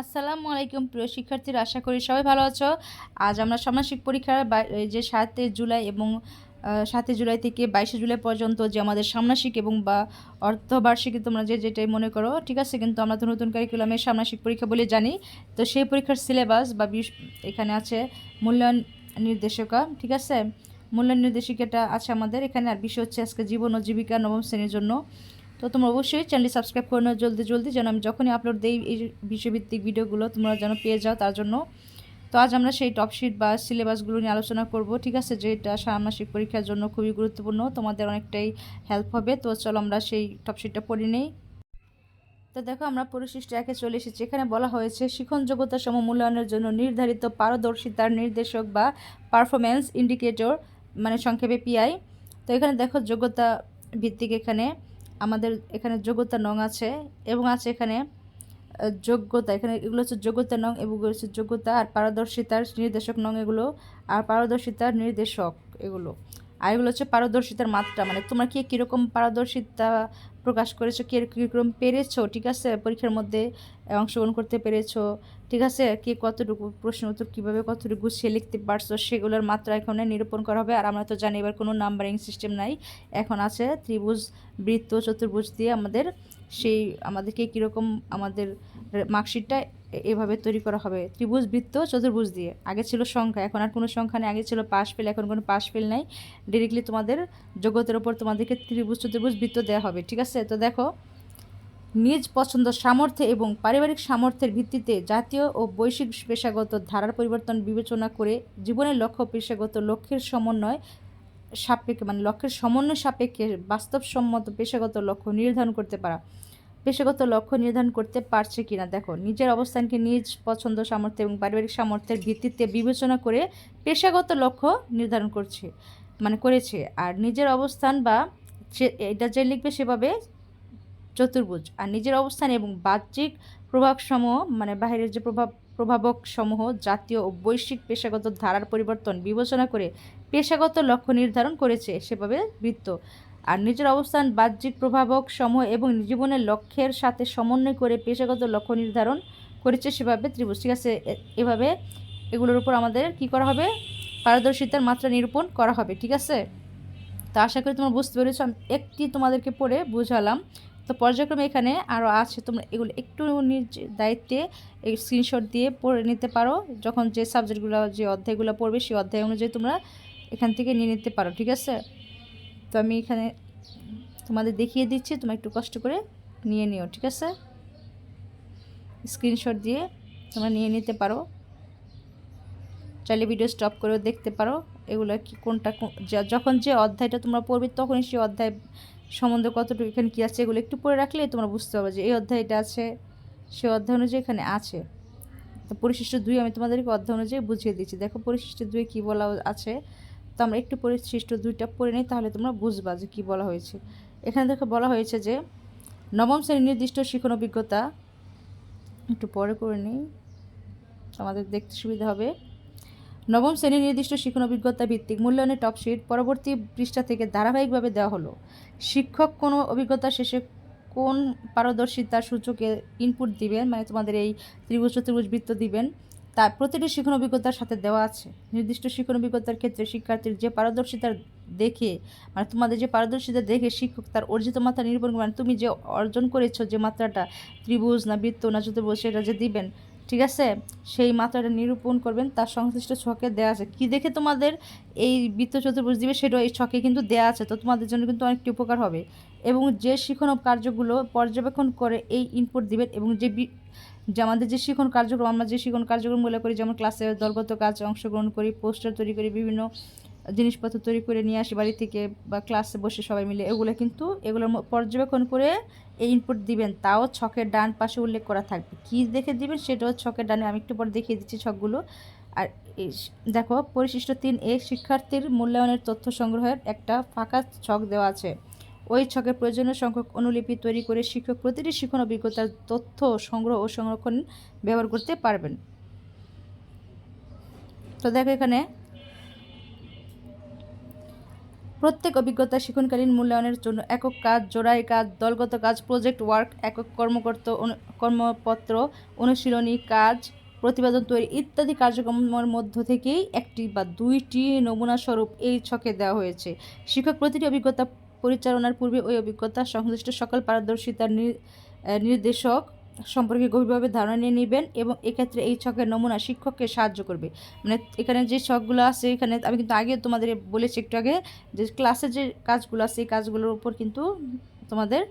আসসালামু আলাইকুম প্রিয় শিক্ষার্থীরা, আশা করি সবাই ভালো আছো। আজ আমরা ষান্মাসিক পরীক্ষার যে সাতই জুলাই এবং সাতই জুলাই থেকে বাইশে জুলাই পর্যন্ত যে আমাদের ষান্মাসিক এবং বা অর্ধবার্ষিকী তোমরা যে যেটাই মনে করো, ঠিক আছে, কিন্তু আমরা তো নতুন কারিকুলামের ষান্মাসিক পরীক্ষা বলে জানি। তো সেই পরীক্ষার সিলেবাস বা এখানে আছে মূল্যায়ন নির্দেশিকা, ঠিক আছে? মূল্যায়ন নির্দেশিকাটা আছে আমাদের এখানে, আর বিষয় হচ্ছে আজকে জীবন ও জীবিকা নবম শ্রেণির জন্য। তো তোমরা অবশ্যই চ্যানেলটি সাবস্ক্রাইব করে নাও জলদি জলদি, যেন আমি যখনই আপলোড দিই এই বিষয়ভিত্তিক ভিডিওগুলো তোমরা যেন পেয়ে যাও তার জন্য। তো আজ আমরা সেই টপশিট বা সিলেবাসগুলো নিয়ে আলোচনা করব, ঠিক আছে? যেটা ষান্মাসিক পরীক্ষার জন্য খুবই গুরুত্বপূর্ণ, তোমাদের অনেকটাই হেল্প হবে। তো চলো আমরা সেই টপশিটটা পড়ে নেই। তো দেখো, আমরা পরিশিষ্ট একে চলে এসেছি। এখানে বলা হয়েছে, শিখন যোগ্যতা সম মূল্যায়নের জন্য নির্ধারিত পারদর্শিতার নির্দেশক বা পারফরমেন্স ইন্ডিকেটর মানে সংক্ষেপে পিআই তো এখানে দেখো, যোগ্যতা ভিত্তিক এখানে। আমাদের এখানে যোগ্যতা নং আছে এবং আছে এখানে যোগ্যতা, এখানে এগুলো হচ্ছে যোগ্যতা নং এবং হচ্ছে যোগ্যতা আর পারদর্শিতার নির্দেশক নং এগুলো আর পারদর্শিতার নির্দেশক এগুলো। আর এগুলো হচ্ছে পারদর্শিতার মাত্রা মানে তোমার কি কীরকম পারদর্শিতা প্রকাশ করেছ? কে কীরকম পেরেছ? ঠিক আছে, পরীক্ষার মধ্যে অংশগ্রহণ করতে পেরেছ। ঠিক আছে, কে কতটুকু প্রশ্ন উত্তর কীভাবে কতটুকু গুছিয়ে লিখতে পারছ সেগুলোর মাত্রা এখানে নিরূপণ করা হবে। আর আমরা তো জানি এবার কোনো নাম্বারিং সিস্টেম নাই। এখন আছে ত্রিভুজ, বৃত্ত, চতুর্ভুজ দিয়ে আমাদের সেই আমাদেরকে কীরকম আমাদের মার্কশিটটা এভাবে তৈরি করা হবে। ত্রিভুজ বৃত্ত, চতুর্ভুজ দিয়ে। আগে ছিল সংখ্যা, এখন আর কোনো সংখ্যা নেই। আগে ছিল পাশ ফেল, এখন কোনো পাশ ফেল নাই। ডিরেক্টলি তোমাদের যোগ্যতার উপর তোমাদেরকে ত্রিভুজ, চতুর্ভুজ বৃত্ত দেওয়া হবে, ঠিক আছে? তো দেখো, নিজ পছন্দ, সামর্থ্য এবং পারিবারিক সামর্থ্যের ভিত্তিতে জাতীয় ও বৈশ্বিক পেশাগত ধারার পরিবর্তন বিবেচনা করে জীবনের লক্ষ্য পেশাগত লক্ষ্যের সমন্বয় সাপেক্ষে মানে লক্ষ্যের সমন্বয় সাপেক্ষে বাস্তবসম্মত পেশাগত লক্ষ্য নির্ধারণ করতে পারা। পেশাগত লক্ষ্য নির্ধারণ করতে পারছে কি না দেখো, নিজের অবস্থানকে নিজ পছন্দ, সামর্থ্য এবং পারিবারিক সামর্থ্যের ভিত্তিতে বিবেচনা করে পেশাগত লক্ষ্য নির্ধারণ করছে মানে করেছে। আর নিজের অবস্থান বা এটা যে লিখবে সেভাবে চতুর্ভুজ। আর নিজের অবস্থান এবং বাহ্যিক প্রভাবসমূহ মানে বাহিরের যে প্রভাব প্রভাবক সমূহ জাতীয় ও বৈশ্বিক পেশাগত ধারার পরিবর্তন বিবেচনা করে পেশাগত লক্ষ্য নির্ধারণ করেছে সেভাবে বৃত্ত। আর নিজের অবস্থান, বাহ্যিক প্রভাবক সমূহ এবং জীবনের লক্ষ্যের সাথে সমন্বয় করে পেশাগত লক্ষ্য নির্ধারণ করেছে সেভাবে ত্রিভুজ। ঠিক আছে এভাবে এগুলোর উপর আমাদের কি করা হবে? পারদর্শিতার মাত্রা নিরূপণ করা হবে। ঠিক আছে? তো আশা করি তোমরা বুঝতে পেরেছ। একটি তোমাদেরকে পড়ে বুঝালাম তো পর্যায়ক্রমে এখানে আরও আছে, তোমরা এগুলো একটু নিজ দায়িত্বে স্ক্রিনশট দিয়ে পড়ে নিতে পারো। যখন যে সাবজেক্টগুলো যে অধ্যায়গুলো পড়বে, সেই অধ্যায় অনুযায়ী তোমরা এখান থেকে নিয়ে নিতে পারো, ঠিক আছে? তো আমি এখানে তোমাদের দেখিয়ে দিচ্ছি, তোমরা একটু কষ্ট করে নিয়ে নিও, ঠিক আছে? স্ক্রিনশট দিয়ে তোমরা নিয়ে নিতে পারো। চাইলে ভিডিও স্টপ করেও দেখতে পারো, এগুলো কি কোনটা কোন- যখন যে অধ্যায়টা তোমরা পড়বে, তখনই সেই অধ্যায় সম্বন্ধে কতটুকু এখানে কী আছে এগুলো একটু পড়ে রাখলে তোমরা বুঝতে পারবে যে এই অধ্যায়টা আছে সে অধ্যায় অনুযায়ী এখানে আছে। তো পরিশিষ্ট দুই আমি তোমাদেরকে অধ্যায় অনুযায়ী বুঝিয়ে দিচ্ছি। দেখো পরিশিষ্ট দুই কী বলা আছে? তো আমরা একটু পরিশিষ্ট দুইটা পড়ে নিই, তাহলে তোমরা বুঝবা যে কী বলা হয়েছে। এখানে দেখো বলা হয়েছে যে, নবম শ্রেণির নির্দিষ্ট শিখন অভিজ্ঞতা, একটু পরে করে নিই আমাদের দেখতে সুবিধা হবে। নবম শ্রেণির নির্দিষ্ট শিক্ষণ অভিজ্ঞতা ভিত্তিক মূল্যায়নের টপশিট পরবর্তী পৃষ্ঠা থেকে ধারাবাহিকভাবে দেওয়া হলো। শিক্ষক কোনো অভিজ্ঞতা শেষে কোন পারদর্শিতার সূচকে ইনপুট দিবেন? মানে তোমাদের এই ত্রিভুজ চতুর্ভুজ বৃত্ত দিবেন। তার প্রতিটি শিক্ষণ অভিজ্ঞতার সাথে দেওয়া আছে। নির্দিষ্ট শিক্ষণ অভিজ্ঞতার ক্ষেত্রে শিক্ষার্থীর যে পারদর্শিতার দেখে মানে তোমাদের যে পারদর্শিতা দেখে শিক্ষক তার অর্জিত মাত্রা নিরূপণ করবেন তুমি যে অর্জন করেছ, যে মাত্রাটা ত্রিভুজ না বৃত্ত না চতুর্ভুজ সেটা যে দিবেন ঠিক আছে? সেই মাত্রাটা নিরূপণ করবেন, তার সংশ্লিষ্ট ছকে দেওয়া আছে। কি দেখে তোমাদের এই বৃত্ত চতুর্ভুজ দিবে সেটাও এই ছকে কিন্তু দেওয়া আছে, তো তোমাদের জন্য কিন্তু অনেকটি উপকার হবে। এবং যে শিখন কার্যগুলো পর্যবেক্ষণ করে এই ইনপুট দিবেন এবং যে যে আমাদের যে শিখন কার্যক্রম, আমরা যে শিখন কার্যক্রম কার্যক্রমগুলো করি, যেমন ক্লাসে দলগত কাজ, অংশগ্রহণ করি পোস্টার তৈরি করি, বিভিন্ন জিনিসপত্র তৈরি করে নিয়ে আসি বাড়ি থেকে বা ক্লাসে বসে সবাই মিলে, এগুলো কিন্তু এগুলোর পর্যবেক্ষণ করে এই ইনপুট দিবেন। তাও ছকের ডান পাশে উল্লেখ করা থাকবে। কী দেখে দিবেন সেটাও ছকের ডানে, আমি একটু পর দেখিয়ে দিচ্ছি ছকগুলো। আর দেখো, পরিশিষ্ট তিন এ শিক্ষার্থীর মূল্যায়নের তথ্য সংগ্রহের একটা ফাঁকা ছক দেওয়া আছে। ওই ছকের প্রয়োজনীয় সংখ্যক অনুলিপি তৈরি করে শিক্ষক প্রতিটি শিক্ষণ অভিজ্ঞতার তথ্য সংগ্রহ ও সংরক্ষণ ব্যবহার করতে পারবেন। তো দেখো এখানে প্রত্যেক অভিজ্ঞতা শিক্ষণকালীন মূল্যায়নের জন্য একক কাজ, জোড়াই কাজ, দলগত কাজ প্রজেক্ট ওয়ার্ক একক কর্মকর্ত কর্মপত্র, অনুশীলনী, কাজ, প্রতিবেদন তৈরি ইত্যাদি কার্যক্রমের মধ্য থেকেই একটি বা দুইটি নমুনা স্বরূপ এই ছকে দেওয়া হয়েছে। শিক্ষক প্রতিটি অভিজ্ঞতা পরিচালনার পূর্বে ওই অভিজ্ঞতা সংশ্লিষ্ট সকল পারদর্শিতার নির্দেশক সম্পর্কে গভীরভাবে ধারণা নিয়ে নেবেন এবং এক্ষেত্রে এই ছকের নমুনা শিক্ষককে সাহায্য করবে। মানে এখানে যে ছকগুলো আছে, এখানে আমি কিন্তু আগে তোমাদের বলেছি একটু আগে যে ক্লাসে যে কাজগুলো আছে, এই কাজগুলোর উপর কিন্তু তোমাদের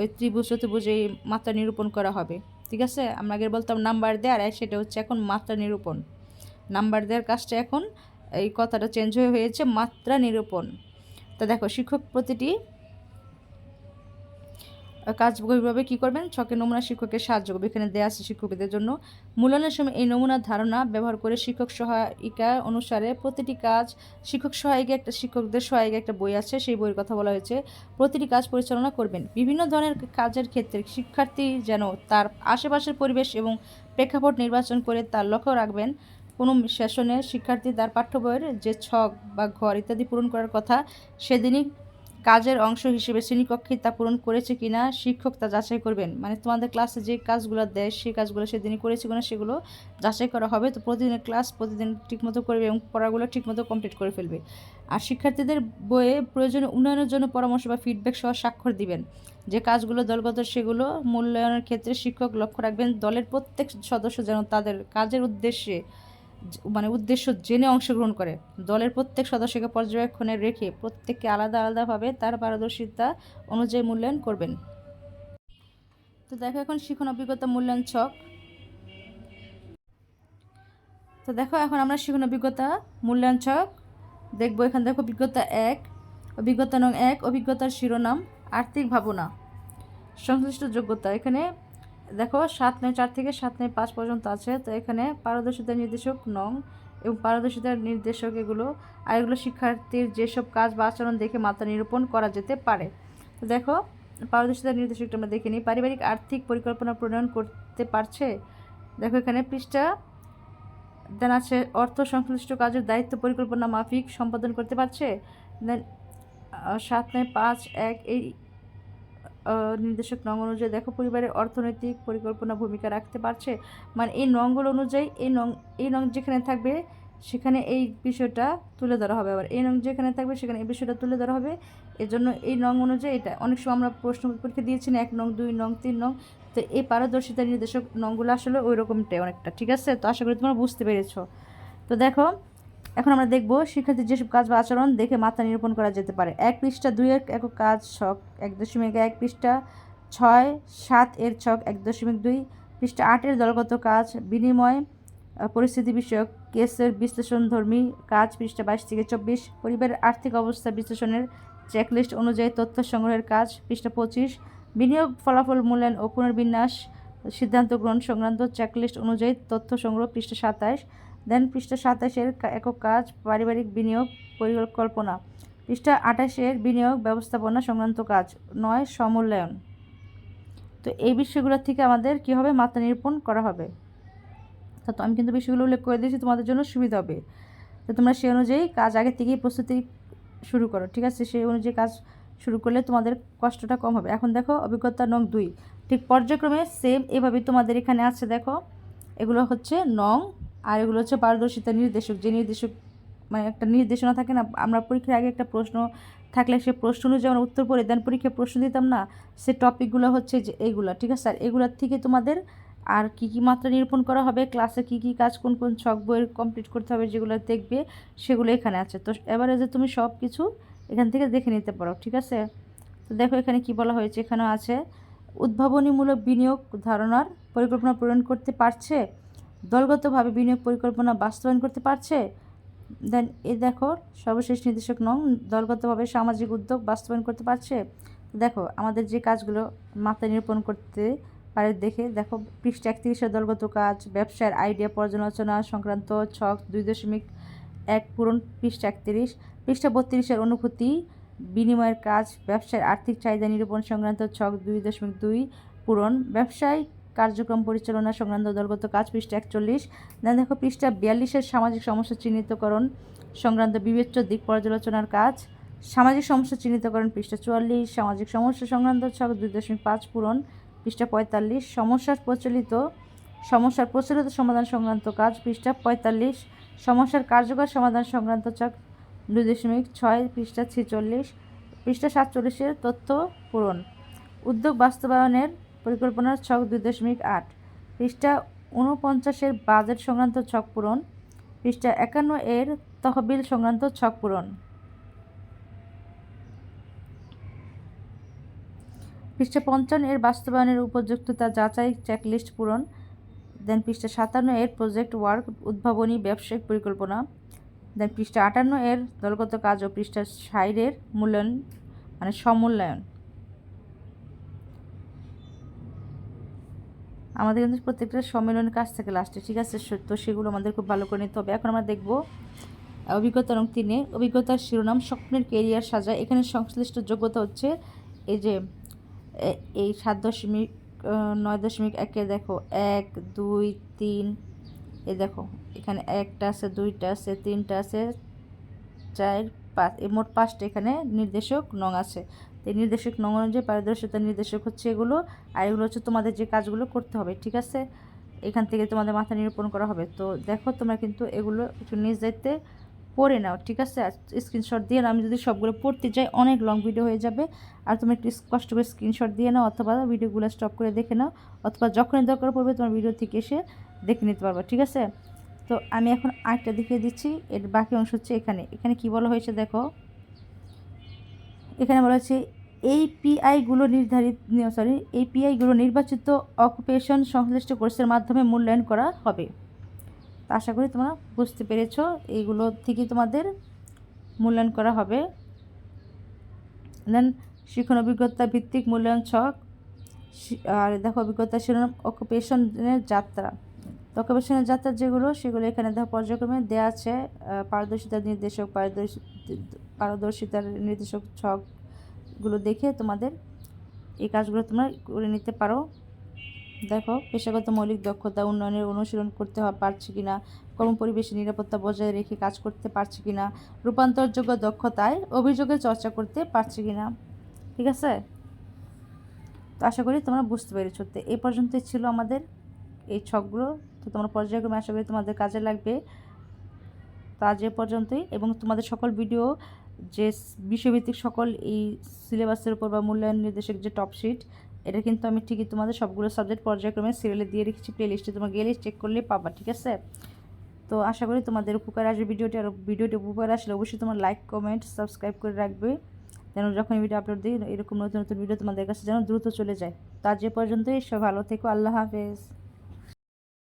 ওই ত্রিভুজ, চতুর্ভুজ এই মাত্রা নিরূপণ করা হবে। ঠিক আছে? আমরা আগে বলতাম নাম্বার দেওয়ার আর সেটা হচ্ছে এখন মাত্রা নিরূপণ। নাম্বার দেওয়ার কাজটা এখন এই কথাটা চেঞ্জ হয়ে হয়েছে মাত্রা নিরূপণ। তো দেখো, শিক্ষক প্রতিটি কাজ গভীরভাবে কী করবেন? ছকে নমুনা শিক্ষকের সাহায্য করবে। এখানে দেওয়া আছে শিক্ষকদের জন্য। মূল্যায়নের সময় এই নমুনার ধারণা ব্যবহার করে শিক্ষক সহায়িকা অনুসারে প্রতিটি কাজ শিক্ষক সহায়িকা একটা শিক্ষকদের সহায়িকা একটা বই আছে, সেই বইয়ের কথা বলা হয়েছে। প্রতিটি কাজ পরিচালনা করবেন। বিভিন্ন ধরনের কাজের ক্ষেত্রে শিক্ষার্থী যেন তার আশেপাশের পরিবেশ এবং প্রেক্ষাপট নির্বাচন করে তার লক্ষ্য রাখবেন। কোনো সেশনে শিক্ষার্থী তার পাঠ্য বইয়ের যে ছক বা ঘর ইত্যাদি পূরণ করার কথা সেদিনই কাজের অংশ হিসেবে শ্রেণীকক্ষে তা পূরণ করেছে কিনা শিক্ষক তা যাচাই করবেন। মানে তোমাদের ক্লাসে যে কাজগুলো দেয়, সেই কাজগুলো সেদিনই করেছে কিনা সেগুলো যাচাই করা হবে। তো প্রতিদিনের ক্লাস প্রতিদিন ঠিকমতো করবে এবং পড়াগুলো ঠিকমতো কমপ্লিট করে ফেলবে। আর শিক্ষার্থীদের বইয়ে প্রয়োজনীয় উন্নয়নের জন্য পরামর্শ বা ফিডব্যাক সহ স্বাক্ষর দিবেন। যে কাজগুলো দলগত সেগুলো মূল্যায়নের ক্ষেত্রে শিক্ষক লক্ষ্য রাখবেন। দলের প্রত্যেক সদস্য যেন তাদের কাজের উদ্দেশ্যে মানে উদ্দেশ্য জেনে অংশগ্রহণ করে। দলের প্রত্যেক সদস্যকে পর্যবেক্ষণে রেখে প্রত্যেককে আলাদা আলাদাভাবে তার পারদর্শিতা অনুযায়ী মূল্যায়ন করবেন। তো দেখো এখন শিখন অভিজ্ঞতা মূল্যায়ন ছক তো দেখো এখন আমরা শিখন অভিজ্ঞতা মূল্যায়ন ছক দেখব। এখানে দেখো অভিজ্ঞতা এক, অভিজ্ঞতা নং এক, অভিজ্ঞতার শিরোনাম, আর্থিক ভাবনা, সংশ্লিষ্ট যোগ্যতা। এখানে দেখো, সাত নয় চার থেকে সাত নয় পাঁচ পর্যন্ত আছে। তো এখানে পারদর্শিতার নির্দেশক নং এবং পারদর্শিতার নির্দেশক এগুলো, আর এগুলো শিক্ষার্থীর যেসব কাজ বা আচরণ দেখে মাত্রা নিরূপণ করা যেতে পারে। তো দেখো পারদর্শিতার নির্দেশকটা আমরা দেখে নিই। পারিবারিক আর্থিক পরিকল্পনা প্রণয়ন করতে পারছে। দেখো এখানে পৃষ্ঠা, দেন আছে অর্থ সংশ্লিষ্ট কাজের দায়িত্ব পরিকল্পনা মাফিক সম্পাদন করতে পারছে। দেন সাত নয় পাঁচ এক এই নির্দেশক নং অনুযায়ী দেখো, পরিবারের অর্থনৈতিক পরিকল্পনা ভূমিকা রাখতে পারছে। মানে এই নংগুলো অনুযায়ী এই নং এই নং যেখানে থাকবে, সেখানে এই বিষয়টা তুলে ধরা হবে। আবার এই নং যেখানে থাকবে, সেখানে এই বিষয়টা তুলে ধরা হবে। এজন্য এই নং অনুযায়ী এটা, অনেক সময় আমরা প্রশ্ন পরীক্ষা দিয়েছি না, এক নং, দুই নং, তিন নং। তো এই পারদর্শিতা নির্দেশক নংগুলো আসলে ওই রকমটাই অনেকটা, ঠিক আছে? তো আশা করি তোমরা বুঝতে পেরেছ। তো দেখো এখন আমরা দেখব শিক্ষার্থীর যেসব কাজ বা আচরণ দেখে মাত্রা নিরূপণ করা যেতে পারে। এক পৃষ্ঠা দুইয়ের একক কাজ ছক, এক দশমিক এক পৃষ্ঠা ছয়, সাত এর ছক, এক দশমিক দুই পৃষ্ঠা আটের দলগত কাজ, বিনিময় পরিস্থিতি বিষয়ক কেসের বিশ্লেষণধর্মী কাজ, পৃষ্ঠা বাইশ থেকে চব্বিশ, পরিবারের আর্থিক অবস্থা বিশ্লেষণের চেকলিস্ট অনুযায়ী তথ্য সংগ্রহের কাজ, পৃষ্ঠা পঁচিশ, বিনিয়োগ ফলাফল মূল্যায়ন ও পুনর্বিন্যাস সিদ্ধান্ত গ্রহণ সংক্রান্ত চেকলিস্ট অনুযায়ী তথ্য সংগ্রহ, পৃষ্ঠা সাতাশ দেন পৃষ্ঠা সাতাশের একক কাজ, পারিবারিক বিনিয়োগ পরিকল্পনা। পৃষ্ঠা আঠাশের বিনিয়োগ ব্যবস্থাপনা সংক্রান্ত কাজ। নয়, সমূল্যায়ন। তো এই বিষয়গুলোর থেকে আমাদের কী হবে মাত্রা নিরূপণ করা হবে? তা আমি কিন্তু বিষয়গুলো উল্লেখ করে দিয়েছি, তোমাদের জন্য সুবিধা হবে। তো তোমরা সেই অনুযায়ী কাজ আগে থেকেই প্রস্তুতি শুরু করো, ঠিক আছে? সেই অনুযায়ী কাজ শুরু করলে তোমাদের কষ্টটা কম হবে। এখন দেখো, অভিজ্ঞতা নং দুই। ঠিক পর্যায়ক্রমে সেম এভাবে তোমাদের এখানে আছে, দেখো। এগুলো হচ্ছে নং আর এগুলো হচ্ছে পারদর্শিতা নির্দেশক। যে নির্দেশক মানে একটা নির্দেশনা থাকে না, আমরা পরীক্ষার আগে একটা প্রশ্ন থাকলে সে প্রশ্ন অনুযায়ী আমরা উত্তর পড়ে দেন পরীক্ষায় প্রশ্ন দিতাম না, সে টপিকগুলো হচ্ছে যে এইগুলা, ঠিক আছে? স্যার এগুলোর থেকে তোমাদের আর কি কি মাত্রা নিরূপণ করা হবে ক্লাসে কি কি কাজ, কোন কোন ছক বইয়ের কমপ্লিট করতে হবে, যেগুলো দেখবে, সেগুলো এখানে আছে। তো এবারে যে তুমি সব কিছু এখান থেকে দেখে নিতে পারো, ঠিক আছে? তো দেখো এখানে কি বলা হয়েছে এখানে আছে, উদ্ভাবনীমূলক বিনিয়োগ ধারণার পরিকল্পনা প্রণয়ন করতে পারছে দলগতভাবে বিনিয়োগ পরিকল্পনা বাস্তবায়ন করতে পারছে? দেন এ দেখো, সর্বশেষ নির্দেশক নং, দলগতভাবে সামাজিক উদ্যোগ বাস্তবায়ন করতে পারছে? দেখো, আমাদের যে কাজগুলো মাত্রা নিরূপণ করতে পারে দেখে, দেখো, পৃষ্ঠা একত্রিশের দলগত কাজ ব্যবসার আইডিয়া পর্যালোচনা সংক্রান্ত ছক দুই দশমিক এক পূরণ, পৃষ্ঠা একত্রিশ, পৃষ্ঠা বত্রিশের অনুভূতি, বিনিময়ের কাজ ব্যবসার আর্থিক চাহিদা নিরূপণ সংক্রান্ত ছক দুই দশমিক দুই পূরণ ব্যবসায় কার্যক্রম পরিচালনা সংক্রান্ত দলগত কাজ পৃষ্ঠা একচল্লিশ। দেন দেখো পৃষ্ঠা বিয়াল্লিশের সামাজিক সমস্যা চিহ্নিতকরণ সংক্রান্ত বিবেচ্য দিক পর্যালোচনার কাজ। সামাজিক সমস্যা চিহ্নিতকরণ পৃষ্ঠা চুয়াল্লিশ, সামাজিক সমস্যা সংক্রান্ত ছক দুই দশমিক পাঁচ পূরণ, পৃষ্ঠা পঁয়তাল্লিশ, সমস্যার প্রচলিত সমস্যার প্রচলিত সমাধান সংক্রান্ত কাজ, পৃষ্ঠা পঁয়তাল্লিশ, সমস্যার কার্যকর সমাধান সংক্রান্ত ছক দুই দশমিক ছয়, পৃষ্ঠা ছেচল্লিশ, পৃষ্ঠা সাতচল্লিশের তথ্য পূরণ। উদ্যোগ বাস্তবায়নের পরিকল্পনার ছক দুই দশমিক আট। পৃষ্ঠা ঊনপঞ্চাশের বাজেট সংক্রান্ত ছক পূরণ। পৃষ্ঠা একান্ন এর তহবিল সংক্রান্ত ছক পূরণ। পৃষ্ঠা পঞ্চান্ন এর বাস্তবায়নের উপযুক্ততা যাচাই চেকলিস্ট পূরণ। দেন পৃষ্ঠা সাতান্ন এর প্রজেক্ট ওয়ার্ক উদ্ভাবনী ব্যবসায়িক পরিকল্পনা। দেন পৃষ্ঠা আটান্ন এর দলগত কাজ ও পৃষ্ঠা ষাটের মূল্যায়ন মানে সমূল্যায়ন। আমাদের কিন্তু প্রত্যেকটা সম্মেলনের কাজ থাকে লাস্টে, ঠিক আছে? তো সেগুলো আমাদের খুব ভালো করে নিতে হবে। এখন আমরা দেখব অভিজ্ঞতা রং তিনে। অভিজ্ঞতার শিরোনাম, স্বপ্নের কেরিয়ার সাজা। এখানে সংশ্লিষ্ট যোগ্যতা হচ্ছে এই যে এই সাত দশমিক নয় দশমিক একে দেখো, এক, দুই, তিন। এ দেখো, এখানে একটা আছে, দুইটা আছে, তিনটা আছে, চার, পাঁচ। এই মোট পাঁচটা এখানে নির্দেশক নং আছে। এই নির্দেশক নং অনুযায়ী পারদর্শিতা নির্দেশক হচ্ছে এগুলো, আর এগুলো হচ্ছে তোমাদের যে কাজগুলো করতে হবে, ঠিক আছে? এখান থেকে তোমাদের মাথা নিরূপণ করা হবে। তো দেখো তোমরা কিন্তু এগুলো একটু নিজ দায়িত্বে পড়ে নাও, ঠিক আছে? স্ক্রিনশট দিয়ে। আমি যদি সবগুলো পড়তে যাই, অনেক লং ভিডিও হয়ে যাবে। আর তুমি একটু কষ্ট করে স্ক্রিনশট দিয়ে নাও, অথবা ভিডিওগুলো স্টপ করে দেখে নাও, অথবা যখনই দরকার পড়বে তোমার ভিডিও থেকে এসে দেখে নিতে পারবে, ঠিক আছে? তো আমি এখন আরেকটা দেখিয়ে দিচ্ছি। এর বাকি অংশ হচ্ছে এখানে। এখানে কি বলা হয়েছে দেখো? এখানে বলা হচ্ছে এই পিআইগুলো নির্ধারিত সরি এই পিআইগুলো নির্বাচিত অকুপেশন সংশ্লিষ্ট কোর্সের মাধ্যমে মূল্যায়ন করা হবে। আশা করি তোমরা বুঝতে পেরেছ এইগুলো থেকে তোমাদের মূল্যায়ন করা হবে। দেন শিক্ষণ অভিজ্ঞতা ভিত্তিক মূল্যায়ন ছক আর দেখো অভিজ্ঞতা শিরোনাম অকুপেশনের যাত্রা। তো অকুপেশনের যাত্রা যেগুলো, সেগুলো এখানে দেখো পর্যায়ক্রমে দেওয়া আছে পারদর্শিতা নির্দেশক, পারদর্শি পারদর্শিতার নির্দেশক ছকগুলো দেখে তোমাদের এই কাজগুলো তোমরা করে নিতে পারো। দেখো, পেশাগত মৌলিক দক্ষতা, উন্নয়নের অনুশীলন করতে পারছি কিনা, কর্মপরিবেশে নিরাপত্তা বজায় রেখে কাজ করতে পারছি কিনা, রূপান্তরযোগ্য দক্ষতায় অভিযোগের চর্চা করতে পারছি কিনা, ঠিক আছে? তো আশা করি তোমরা বুঝতে পেরেছ। তো এই পর্যন্তই ছিল আমাদের এই ছকগুলো। তো তোমরা পর্যায়ক্রমে আশা করি তোমাদের কাজে লাগবে। তো আজ এ পর্যন্তই। এবং তোমাদের সকল ভিডিও যে বিষয়ভিত্তিক সকল এই সিলেবাসের উপর বা মূল্যায়ন নির্দেশক যে টপ শিট এটা কিন্তু আমি ঠিকই তোমাদের সবগুলো সাবজেক্ট পর্যায়ক্রমে সিরিয়ালে দিয়ে রেখেছি প্লে লিস্টে তোমরা গেলে চেক করলে পাবা, ঠিক আছে? তো আশা করি তোমাদের উপকার আসবে ভিডিওটি আর ভিডিওটি উপকার আসলে অবশ্যই তোমার লাইক কমেন্ট সাবস্ক্রাইব করে রাখবে। যেন যখন ভিডিও আপলোড দিই, এরকম নতুন নতুন ভিডিও তোমাদের কাছে যেন দ্রুত চলে যায়। তা যে পর্যন্তই সব ভালো থেকো, আল্লাহ হাফেজ।